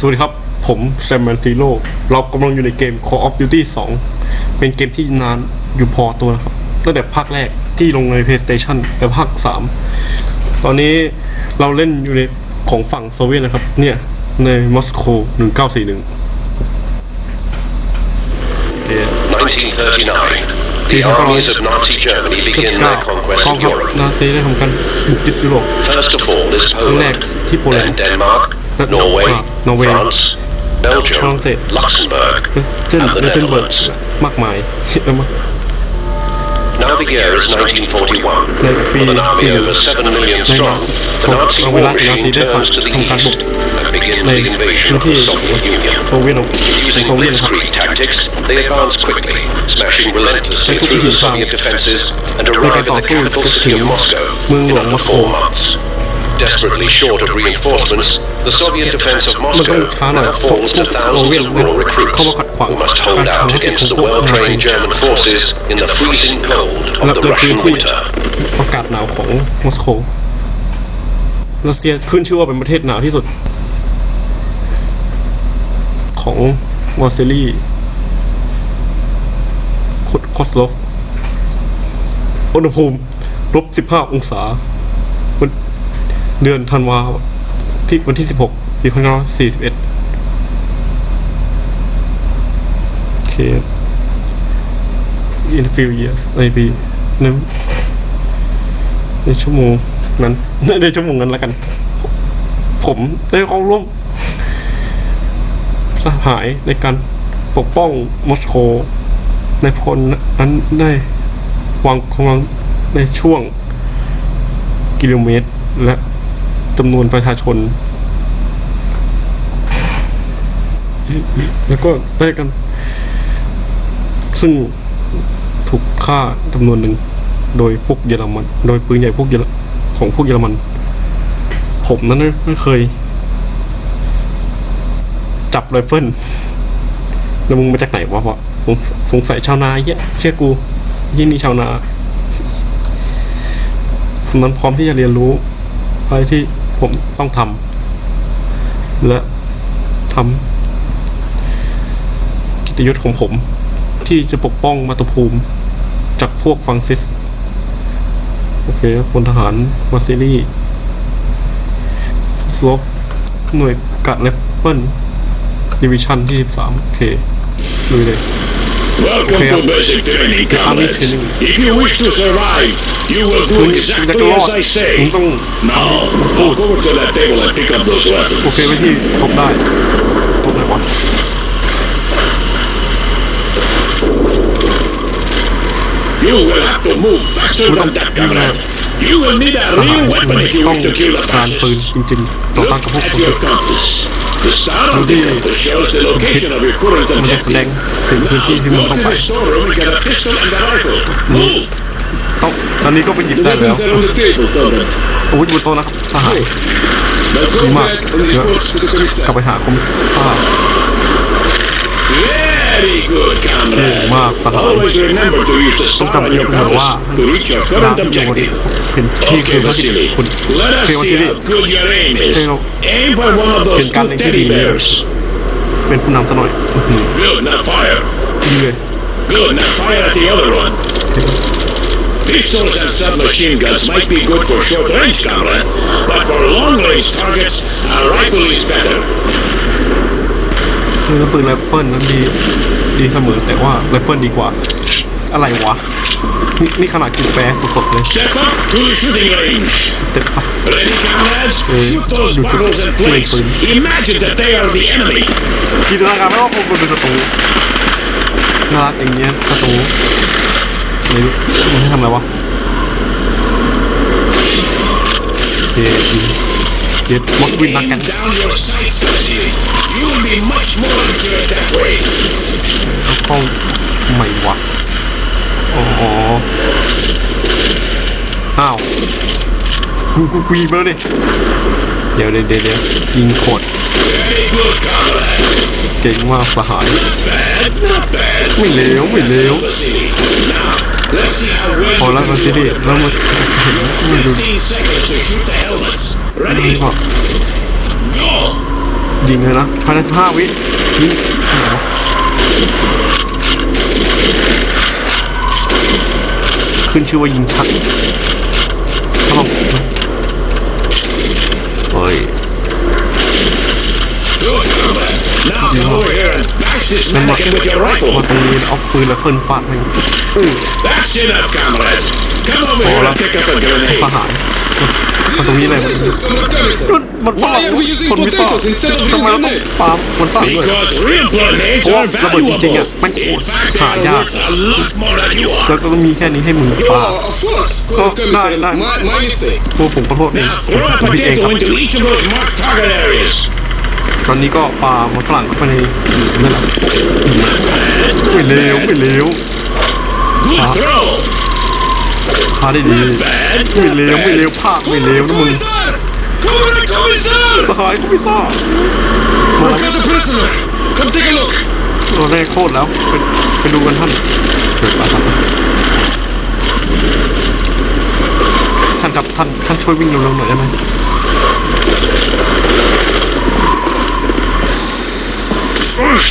สวัสดีครับ ผมแซมแมนซีโร่เรากำลังอยู่ในเกม Call of Duty 2 เป็นเกมที่นานอยู่พอตัวนะครับ ตั้งแต่ภาคแรกที่ลงใน PlayStation และภาค 3 ตอนนี้เราเล่นอยู่ในของฝั่งโซเวียตนะครับ เนี่ยในมอสโก1941เดี๋ยว 1939. The armies of Nazi Germany begin their 19 conquest กอง of ทัพ Europe. นาซีได้ทำการบุกยึดยุโรป First of all is ครั้งแรก Poland, ที่โ ปแลน then ด์ Denmark, That- Norway, ah, Norway. France, Belgium, France. Luxembourg, เช่น and the เดซเบิร์ก Netherlands. มากมาย แล้วมา Now the year is 1941. Like With an army the- over 7 million Like strong, the the- Nazi the- war the- machine the- turns to the the- the- east and begins ใน the invasion พื้น of ที่ the Soviet Union. โซเวียตของ Using โซเวียตนะครับ blitzkrieg tactics, they advance quickly, smashing relentlessly They took through the it down. Soviet defences and They arrive got in the also capital took city of it- Moscow Moving in along under Moscow. four months. Desperately short of reinforcements, the Soviet defense of มันต้อง Moscow ช้าหน่อย now เพราะ falls พว to กโซ thousands เวียต of เนี่ย raw recruits เข้ามาขัดขวาง who must การ hold ทำ out ให้ against the พวกนาซี well-trained German forces in the freezing cold และ of the ในพื้น Russian ที่ winter. อากาศหนาวของมอสโกรัสเซียขึ้นชื่อว่าเป็นประเทศหนาวที่สุด ของวอร์เซลีคอสโลฟอุณหภูมิลบ15 องศาวัน เดือนธันวาที่วันที่16ปี1941โอเค in a few years ในปีในในชั่วโมงนั้นในชั่วโมงนั้นแล้วกัน ผมได้เข้าร่วมสหายในการปกป้องมอสโกในพลนั้นได้วางกำลังในช่วงกิโลเมตร และ จำนวนประชาชน แล้วก็ได้กัน ซึ่งถูกฆ่าจำนวนหนึ่ง โดยพวกเยอรมัน โดยปืนใหญ่พวกเยอรของพวกเยอรมัน ผมนั้นไม่เคย จับไรเฟิลแล้วมึงมาจากไหนวะวะสงสงสัยชาวนาเหี้ยเชื่อกูยี่นี่ชาวนาผมนั้นพร้อมที่จะเรียนรู้อะไรที่ ผมต้องทำและทำกิจยุทธของผม ที่จะปกป้องมาตุภูมิ จากพวกฟังซิส โอเคพลทหารมาซิลี่สโลฟหน่วยกัดเลฟเฟิลดิวิชั่นที่ 13 โอเคลุยเลย Welcome Okay, to um, basic training, the army comrades. training. If you wish to survive, you will มึ do งจะ exactly รอด as I มึง say. ต้อง Now, walk over to that table and pick up those โอเค weapons. ไว้ที่ตกได้ตกไหนวะ You will have to move faster than that, comrade. You will need a สหาย real มัน weapon if you ต้อง wish to kill the การปืน fascists. จริงๆต่อต้าน Look กับพวก at คน your compass. The star on the compass shows the location of your current มันจะแสดง objective. ถึงพื้นที่ที่มึง Go ต้อง to ไป the storeroom and get a pistol and a rifle. Move! ต้องตอนนี้ก็ไปหยิบ The ได้แล้ว weapons are on the table, comrade. อาวุธบนโต๊ะนะครับสหาย Now ดี go มาก back and เดี๋ยว report to the กลับ commissar. ไปหาคอมมิสซ่า Very good, comrade. Mark, sahaj. Always remember to use the ต้อง star จำ on ไว้ your เสมอว่า compass to reach your ดาว current ที่อยู่บน objective. เป็นที่คือ Okay, ภารกิจ Vasily. คุณ Let โอ us เควาซิ see ลี how good your aim is. Hey, no. Aim for one of those Yung good galing teddy hindi. bears. เป็นผู้นำซะหน่อยอื้อหือ Good, now fire. ดีเลย Good, now fire at the other one. Pistols and submachine guns might be good for short range, comrade, but for long range targets, a rifle is better. คือปืนไรเฟิลนั้นดีดีเสมอแต่ว่าไรเฟิลดีกว่า อะไรวะ นี่นี่ขนาดกินแปรสดๆเลย Step up to the shooting range. สเต็ปอัพ Ready, comrades? Shoot those you took bottles and it. plates. Imagine that they are the enemy. จินตนาการไม่ว่าคงเป็นศัตรูน่ารักอย่างเงี้ยศัตรูไม่รู้มันให้ทำอะไรวะโอเคดี เย็ดมอสวินนักกัน Aim down your sights, Vasily. You will be much more accurate that way. เข้าทำไมวะอ๋ออ้าวกูกูกูยิงไปแล้วดิเดี๋ยวเดี๋ยวเดี๋ยวเดี๋ยวยิงโคตร Very good, comrade. เก่งมากสหาย Bad, not bad. ไม่เลวไม่เลว พอแล้วสิดิแล้วมันเห็นมันดู15 seconds to shoot the helmets. นี่ Ready? บอกยิงเลยนะภายในสิบห้าวิยิงไหนวะขึ้นชื่อว่ายิงชัดถ้าลองเฮ้ย Good, comrade. Now come over here and bash this นั่นมา mannequin with your มา rifle. ตรงนี้เอาปืนและเฟิลฟาดมัน That's enough, comrades. Come over here Hola. and pick up a grenade. ทหารมาตรงนี้เลยมัน Potatoes, Comrade Garrison. มันฝรั่ง Why are we using คนไม่ทราบ potatoes instead of ทำไมเราต้อง grenade? ปามันฝรั่งด้วย Because real grenades Oh, are rubber jing-jing, valuable. yeah. Man, In fact, they ah, are yeah. worth a lot more than you แล้ว are. ก็มีแค่นี้ให้มึงปา Oh, of course, Oh, Comrade Commissary. no, no. My, my mistake. พวกผมขอโทษเอง Now throw a ผมผิดเองค potato รับ into each of those marked target areas. ตอนนี้ก็ปามันฝรั่งเข้าไปในนั่นแหละไม่เลวไม่เลว Good Ah. throw. พาได้ดี Not bad. ไม่ Not เลวไม่เล bad. วภาคไม่เลวนะมึง Comrade Commissar! สหายก็ไม่ทราบ We've got a prisoner. Come take a look. เราได้โคตรแล้วไปไปดูกันท่านเกิดอะไรครับท่านครับท่านท่านช่วยวิ่งเร็วๆหน่อยได้ไหม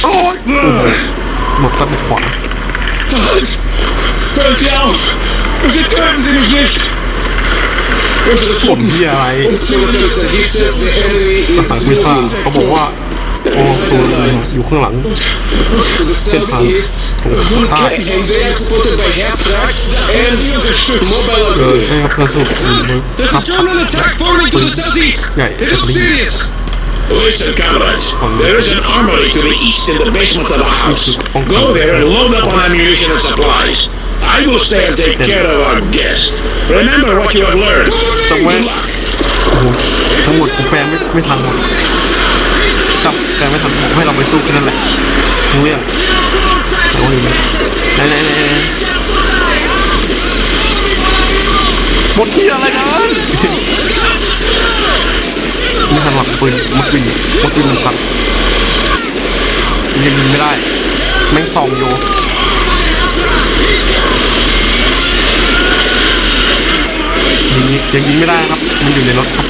โอ้ยหมดซ้ายหมดขวา Halt! Hören Sie auf! Bitte töten Sie mich nicht! Unsere ผม Truppen ที่อะไร Comrade Commissar, he says the enemy ส is หายไม่ทราบ moving เขาบอกว่าโอ้ตัวอยู่ข้างหลัง to the southeast. Ah. And they are supported by half tracks and mobile เออ artillery. ให้เพื่อนสรุปมือ There's ครับ a German attack forming to the southeast. Yeah, It looks yeah. serious. Listen, comrades. There is an armory to the east in the basement of the house. Go there and load up on ammunition and supplies. I will stay and take care of our guest. Remember what you have learned. Don't Good worry. luck. โอ้โหทั้งหมดผมแปลไม่ไม่ทันหมดจับแปลไม่ทันผมให้เราไปสู้แค่นั้นแหละทั้งเรื่องโอ้ยไหนไหนไหนไหนหมดที่อะไรกัน ไม่ทันหรอกปืนมัดวินมัดวินมันทันยิงไม่ได้แม่งซองอยู่ยิงยังยิงไม่ได้ครับ มันอยู่ในรถครับ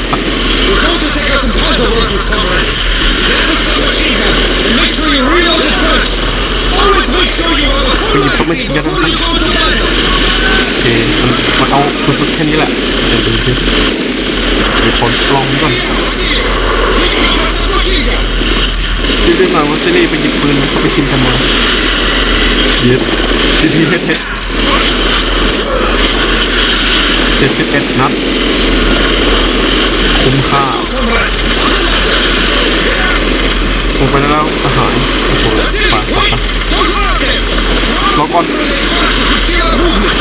ไปหยิบเขาไม่ชินซื้งคันโอเคมันมันเอาสุดๆแค่นี้แหละเดี๋ยวดูสิมีคนลองก่อนคิดด้วยมาว่าเซรีไปหยิบปืนสไปชิมกันมาเย็ดทีทีเฮ็ดเจ็ดสิบเอ็ดนัดคุ้มค่าผมไปแล้วอาหารโอ้โหปากปาก รอก่อน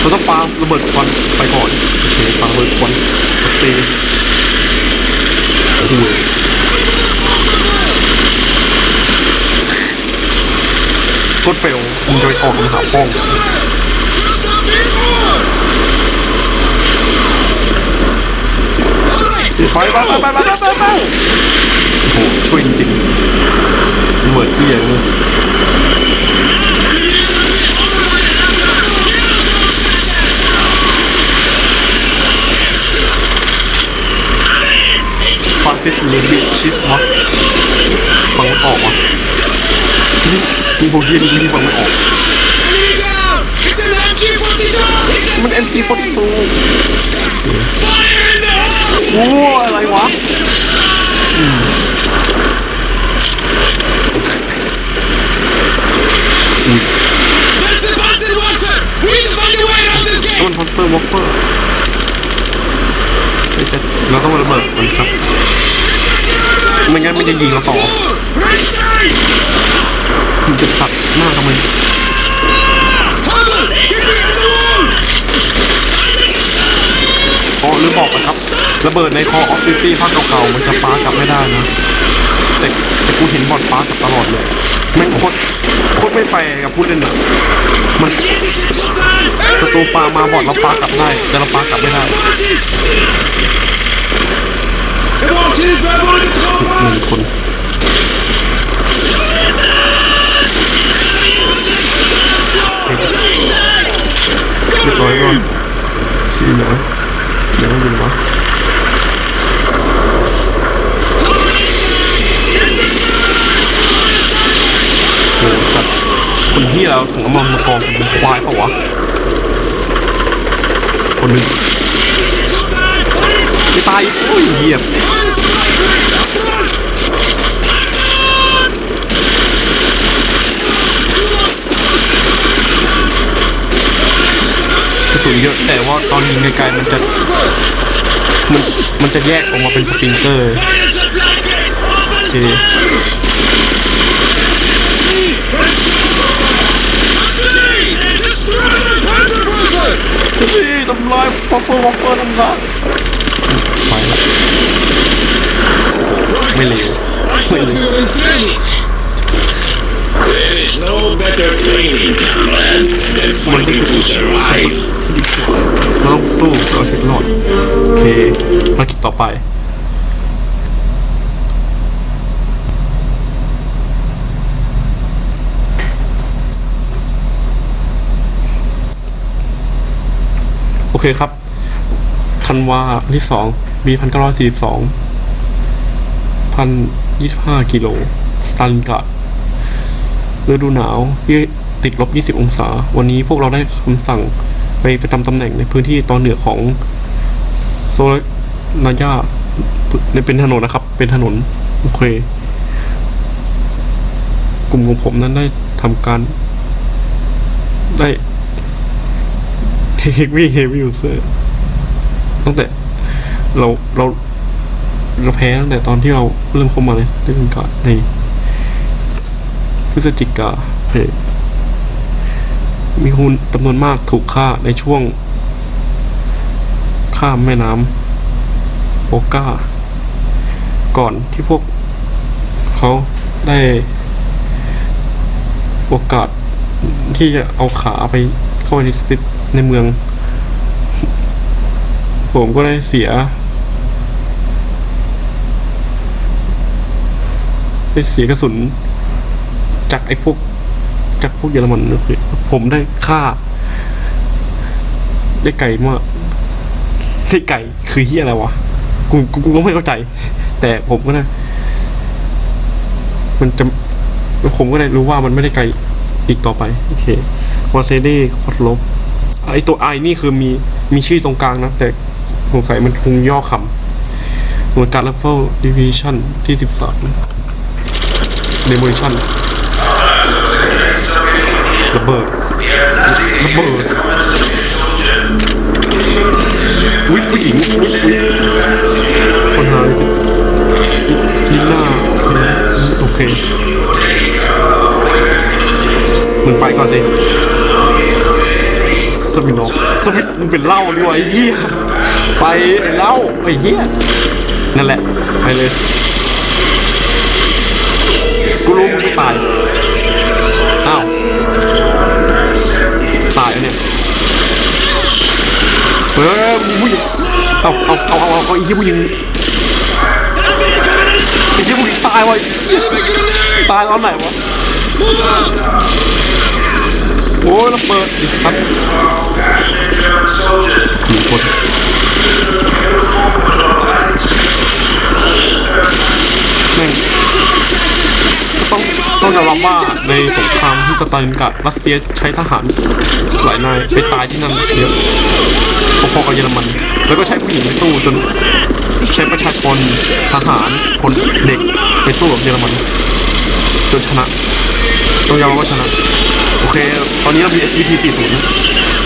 เราต้องปาระเบิดควันไปก่อนโอเคปาระเบิดควันโอเคโอ้โหกดเฟลมึงจะไปออกมาหาป้องไปไปไปไปไปไปไปโอ้โหช่วยจริงๆเหมือนที่อย่างนี้ฟ ชิสวะฟังไม่ออกวะนี่มีพวกเฮียนี่ที่ฟังไม่ออก Enemy down. It's an MG-42. มันเอ็นตีฟร์ตู Fire in the hole. โอ้อะไรวะต้นพันเซอร์วอฟเฟอร์เราต้องระเบิดมันครับ ไม่งั้นมันจะยิงเราต่อมันจะตัดหน้าทำไม Humble, get behind the wall. อ๋อหรือบอกไปครับ ระเบิดใน Call of Duty ภาคเก่าๆมันจะปากลับไม่ได้นะ แต่แต่กูเห็นบอลปากลับตลอดเลยม่งโคตรโคตรไม่แฟร์กับผู้เล่นอะมันศัตรูปามาบอลเราปากลับได้แต่เราปากลับไม่ได้ หนึ่งคนเรียบร้อนี่เหลือเหลืออหสัตคนที่เราถึงเอามามากองเป็นควายเปล่าวะคนหนึ่ง ไม่ตายอุ้ยเหี้ยกระสุนเยอะแต่ว่าตอนยิงไกลๆมันจะมันมันจะแยกออกมาเป็นสปริงเกอร์โอเคนี่ทำลายวัฟเฟิลวัฟเฟิลทำลาย ไปละไม่เลวไม่เลว in training. There is no better training, comrade, than fighting to survive. เราต้องสู้เราเช็ครอดโอเคภารกิจต่อไปโอเคครับ ธันวาวันที่สอง ปีพันเก้าร้อยสี่สิบสองพันยี่สิบห้ากิโลสตาลินกราดฤดูหนาวที่ติดลบ20องศา วันนี้พวกเราได้คำสั่งไปประจำตำแหน่งในพื้นที่ตอนเหนือของโซนายาในเป็นถนนนะครับ เป็นถนนโอเค กลุ่มของผมนั้นได้ทำการ ได้เฮฟวี่เฮฟวี่ยูเซอร์ตั้งแต่ เราเราเราแพ้ตั้งแต่ตอนที่เราเริ่มเข้ามาในเรื่องกในพฤศจิกาเฮ้มีคนจำนวนมากถูกฆ่าในช่วง ข้ามแม่น้ำโอกาก่อนที่พวกเขาได้โอกาสที่จะเอาขาไปเข้าไปในซิตในเมือง ผมก็ได้เสีย ได้เสียกระสุน จากไอ้พวก จากพวกเยอรมันนะพี่ผมได้ฆ่า ได้ไก่มากได้ไก่คือเฮียอะไรวะกูกูก็ไม่เข้าใจ แต่ผมก็นะมันจะผมก็ได้รู้ว่ามันไม่ได้ไกลอีกต่อไป โอเควาเซเดคอตลบไอตัวไอนี่คือมีมีชื่อตรงกลางนะ แต่สงสัยมันคงย่อคำหน่วยการ r ัฟเฟิลดิวิชั่นที่สิบสาม เดโมชั่นระเบิดระเบิดอุ้ยผู้หญิงอุ๊ยอุ๊ยคนหาเลยลิน่าโอเคมึงไปก่อนสิสมินอกสมินมึงเป็นเหล้าดีกว่าไอ้เหี้ยไปไอ้เหล้าไอ้เหี้ยนั่นแหละไปเลย เอาเอาเอาเอาเอาอาไอ้เหี้ยผู้หญิงไอ้เหี้ยผู้หญิงตายวะตายตอนไหนวะโอ้ยระเบิดไอ้สัตว์หนึ่งคนแม่งต้องต้องยอมรับว่าในสงครามที่สตาลินกราดรัสเซียใช้ทหารหลายนายไปตายที่นั่นเยอะ พอๆกับเยอรมัน แล้วก็ใช้ผู้หญิงไปสู้จนใช้ประชากรทหารคนเด็กไปสู้กับเยอรมันจนชนะต้องยอมว่าชนะ โอเค ตอนนี้เรามี SVT 40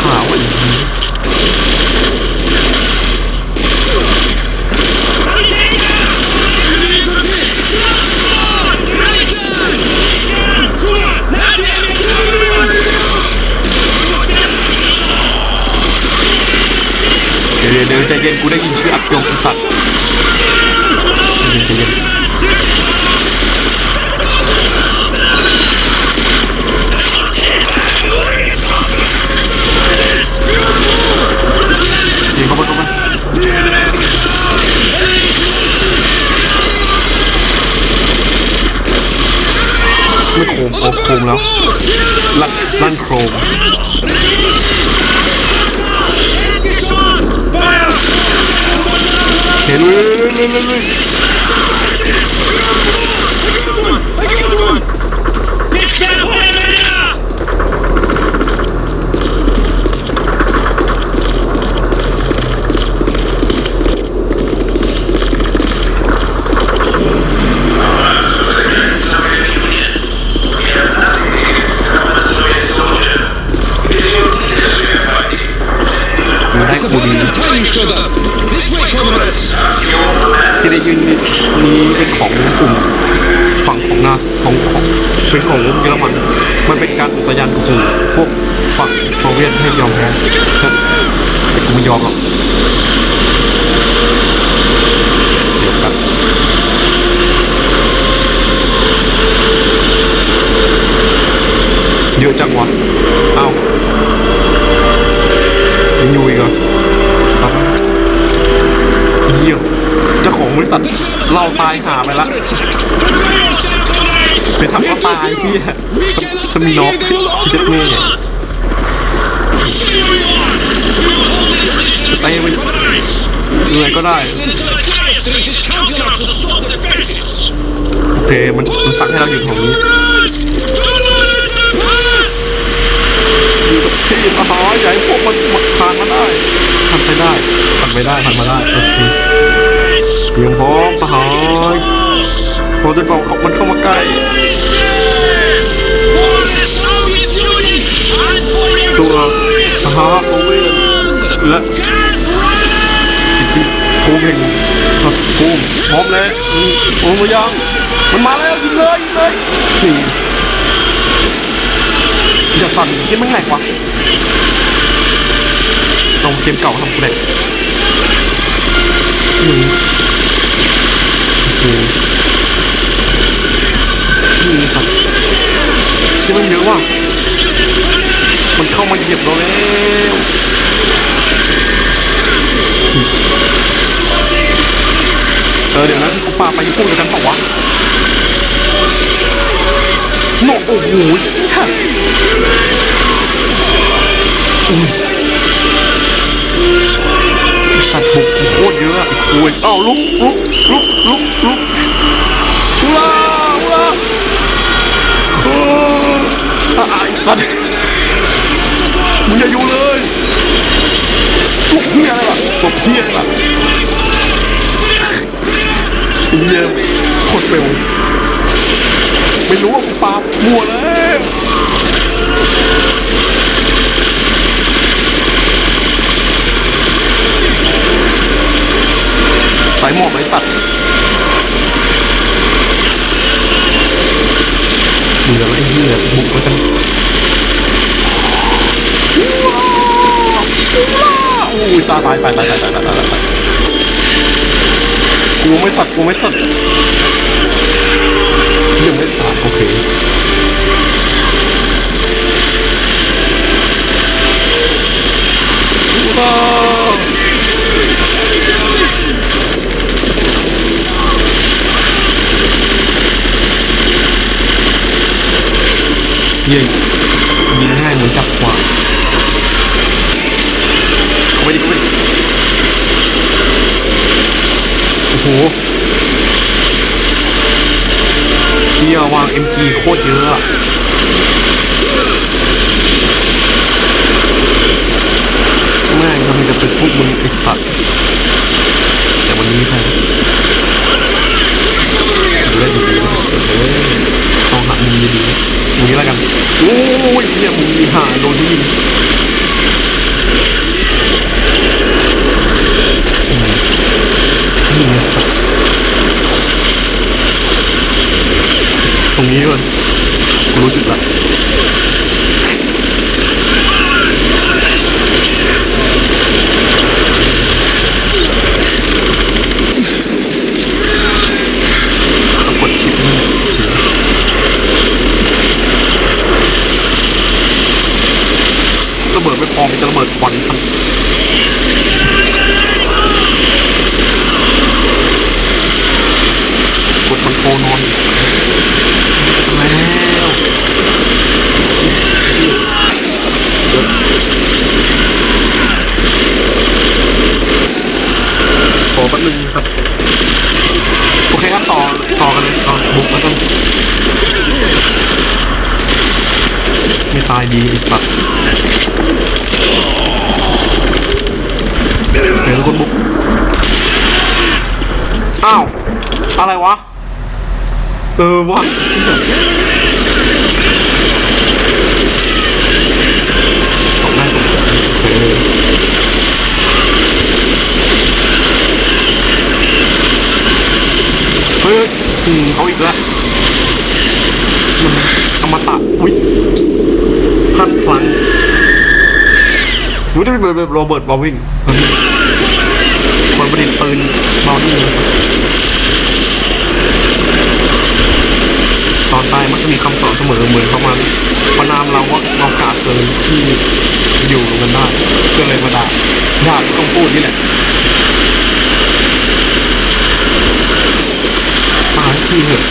ขาวอีกทีเดี๋ยวเดี๋ยวใจเย็นกูได้ยินชื่ออับยงกษัตริย์ใจเย็นใจเย็น คมแล้วลั่นลั่นโครมเห็นลุยลุยลุยลุย ฝั่งของนาซของของเป็นของเยอรมัน มันเป็นการส่งสัญญาณขู่พวกฝั่งโซเวียตให้ยอมแพ้แต่กูไม่ยอมหรอกเดี๋ยวกันเยอะจังวะเอ้ายังอยู่อีกเหรอเอาไปเหี้ยเจ้าของบริษัทเราตายหาไปละ ไปทำเขาตายพี่สมสมินอกพี่เจ็ดเมย์ไปมันยังไงก็ได้โอเคมันมันสั่งให้เราอยู่ตรงนี้อยู่กับที่สหายใหญ่พวกมันมันผ่านมาได้ผ่านไปได้ผ่านไปได้ผ่านมาได้โอเคเตรียมพร้อมสหาย เราจะบอกมันเข้ามาใกล้ตัวสหภาพโซเวียตและกิตภูมิแห่งภูมิพร้อมแล้วอืมพร้อมหรือยังมันมาแล้วยิงเลยยิงเลยนี่อย่าสั่นคิดมันแหลกวะลองเกมเก่าทำกูแหลกอืมโอ้โหนี่สัตว์ชิมันเยอะว่ะมันเข้ามาเหยียบเราแล้วเออเดี๋ยวนะที่กูปาไปพูดกันเปล่าวะโนโอ้โหอุ้ยสัตว์บุกกูโคตรเยอะอะไอ้คุยอ้าวลุกลุกลุกลุกลุกว้า สัตว์มึงอย่าอยู่เลยพวกเฮียอะไรล่ะพวกเฮียอะไรล่ะเฮียโคตรเร็วไม่รู้ว่ากูปาบมัวแล้วใส่หมวกไอสัตว์เหลือไอ้เหี้ยบุกมากัน อุ้ตายตายตายตายตายตายตายตายกูไม่สัตว์กูไม่สัตว์ยังไม่ตายโอเคว้าวเย้ ยิงไอ้สัตว์เป็นคนบุก อ้าว อะไรวะ เออวะสองหน้าสองตาเออเฮ้ยเขาอีกแล้วมันอมตะอุ้ย พันพลังอุ้ยนี่เป็นแบบโรเบิร์ตบอวินคนประดิษฐ์ปืนบอวินตอนตายมันจะมีคำสอนเสมอเหมือนเขามาประนามเราว่าเรากาดเกินที่อยู่กันได้ก็เลยมาด่าด่าที่ต้องพูดนี่แหละตายที่เหอะ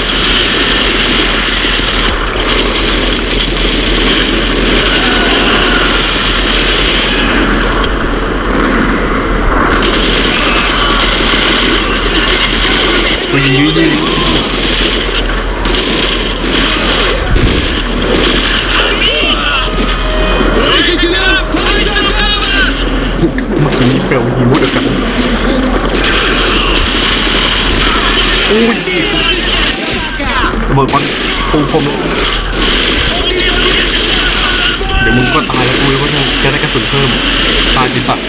อุ้ยระเบิดมันปูพรมเดี๋ยวมึงก็ตายแล้วกูว่าจะจะได้กระสุนเพิ่ม ตายสิสัตว์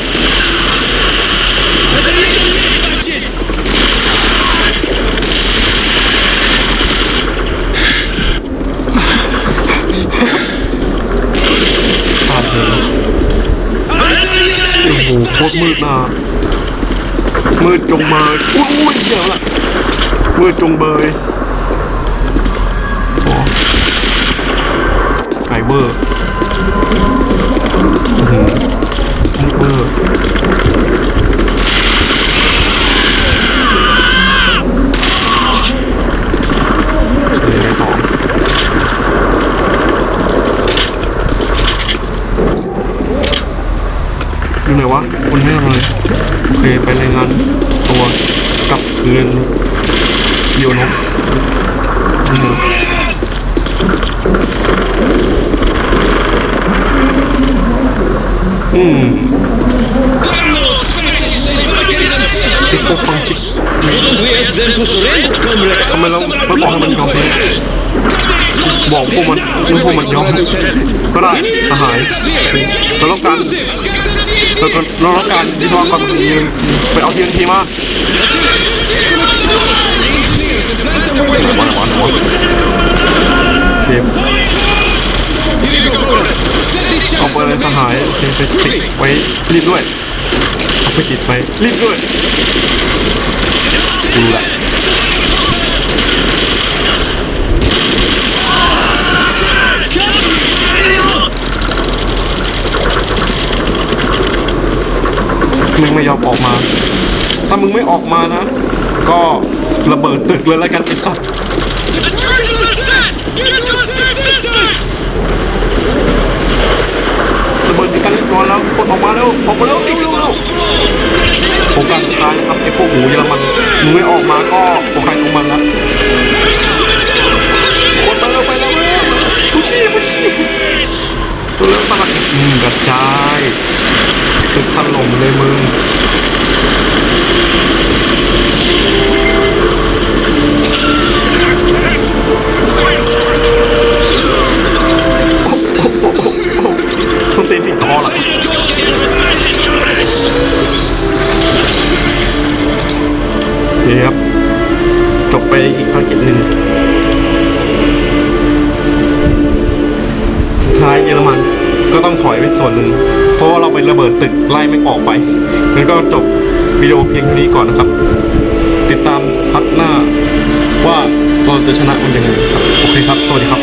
ตายเลยโอ้โหโคตรมืดนะมืดจงเบยอุ้ยอุ้ยเดี๋ยวละ มืดจงเบยโอ้ไก่เบอร์มืดเบอร์อยู่ไหนวะคนไม่อะไรโอเค ไปรายงานตัวกับเรือน โยนกอืมอืมไอ้พวกฟังชิด Shouldn't we ask them to surrender, comrade? ทำไมเราไม่บอกให้มันยอมเลยบอกพวกมันไม่พวกมันยอมก็ได้สหายเราต้องการ เราต้องการวิศวกรทีไปเอาทีนทีมาวันวันวันโอเคเอาไปเลยสหายโอเคไปติดไว้รีบด้วยเอาไปติดไว้รีบด้วยดูแหละ มึงไม่ยอมออกมา ถ้ามึงไม่ออกมานะ ก็ระเบิดตึกเลยแล้วกันไอ้สัตว์ระเบิดตึกกันเรียบร้อยแล้วคนออกมาแล้วออกมาแล้วเร็วเร็วโครงการสุดท้ายนะครับไอ้พวกหมูเยอรมันมึงไม่ออกมาก็โอใครตรงมันละคนเตอร์ไปแล้วเว้ยผู้ชี้ผู้ชี้ตัวเริ่มสลัดอืมกระจาย ตึกถล่มเลยมึงสเตนติดคอละโอเคครับจบไปอีกภารกิจหนึ่งท้ายเยอรมันก็ต้องถอยไปส่วนหนึ่ง ไประเบิดตึกไล่ไม่ออกไปงั้นก็จบวิดีโอเพียงเท่านี้ก่อนนะครับ ติดตามพัดหน้าว่าเราจะชนะมันยังไงครับ โอเคครับ สวัสดีครับ